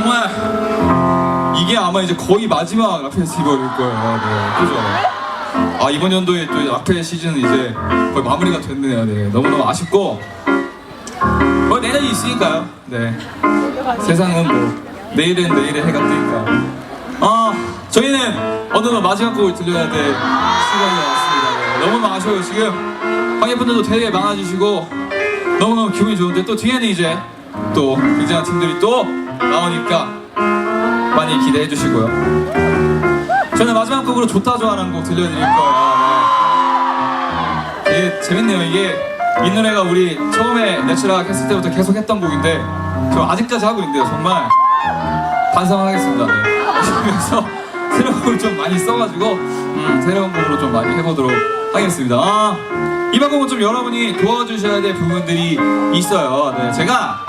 정말 이게 아마 이제 거의 마지막 락 페스티벌일 거예요. 네, 그죠? 아 이번 연도에 또 락 페 시즌은 이제 거의 마무리가 됐네요. 네, 너무너무 아쉽고 뭐 내년이 있으니까요. 네, 세상은 뭐 내일은 내일의 해가 뜨니까. 아 저희는 어느덧 마지막 곡을 들려야 될 시간이 왔습니다. 네, 너무 아쉬워요 지금 관객분들도 되게 많아지시고 너무너무 기분이 좋은데 또 뒤에는 이제 또 굉장한 팀들이 또 나오니까 많이 기대해 주시고요. 저는 마지막 곡으로 좋다 좋아라는 곡 들려드릴 거예요. 네. 되게 재밌네요. 이게 이 노래가 우리 처음에 내추락 했을 때부터 계속 했던 곡인데 저 아직까지 하고 있는데요. 정말 반성하겠습니다. 네. 그래서 새로운 곡을 좀 많이 써가지고 음, 새로운 곡으로 좀 많이 해보도록 하겠습니다. 아, 이번 곡은 좀 여러분이 도와주셔야 될 부분들이 있어요. 네, 제가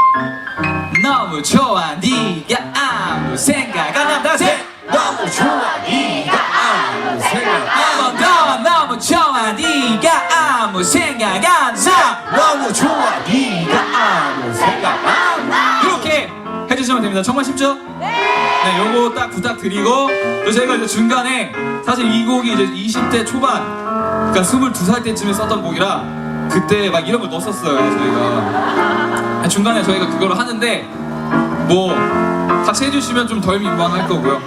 너무 좋아 네가 아무 생각 안 난다. 세 너무 좋아 네가 아무 생각 한번 더 너무 좋아 네가 아무 생각 안나 너무 좋아 네가 아무 생각 안나 이렇게 해주시면 됩니다. 정말 쉽죠? 네, 요거 딱 부탁드리고 또 저희가 이제 중간에 사실 이 곡이 이제 20대 초반 그러니까 22살 때쯤에 썼던 곡이라 그때 막 이런 걸 넣었었어요 저희가. 중간에 저희가 그걸 하는데 뭐 같이 해주시면 좀 덜 민망할 거고요.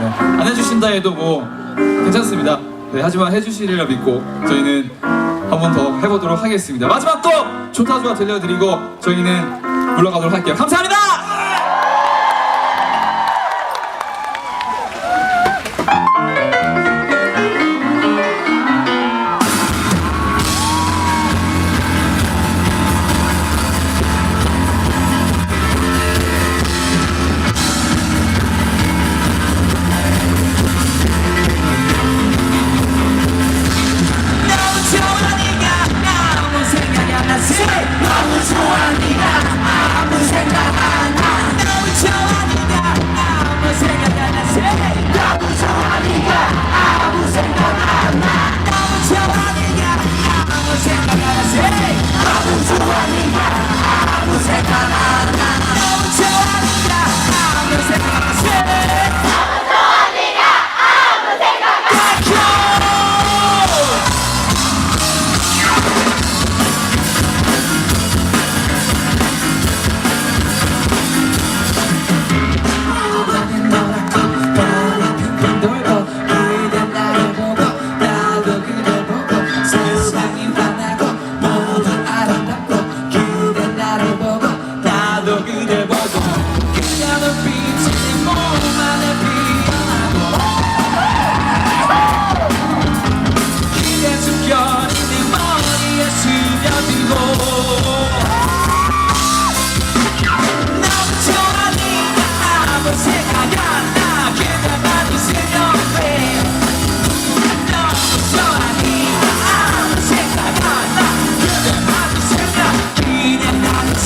네, 안 해주신다 해도 뭐 괜찮습니다. 네, 하지만 해주시리라 믿고 저희는 한 번 더 해보도록 하겠습니다. 마지막 곡 좋다 좋아 들려드리고 저희는 물러가도록 할게요. 감사합니다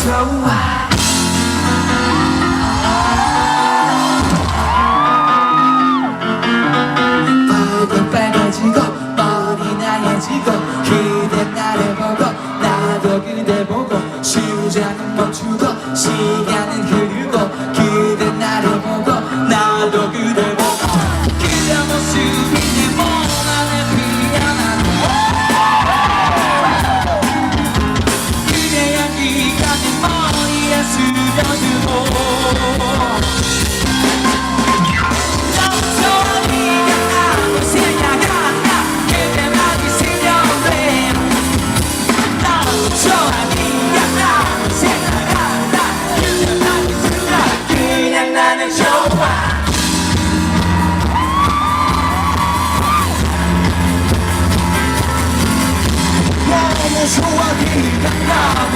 좋아 얼굴 빨개지고 머리 나해지고 그대 나를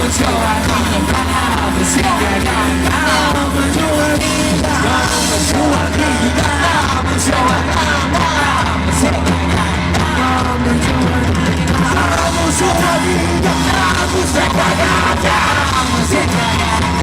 Amo sua vida, amo sua amo sua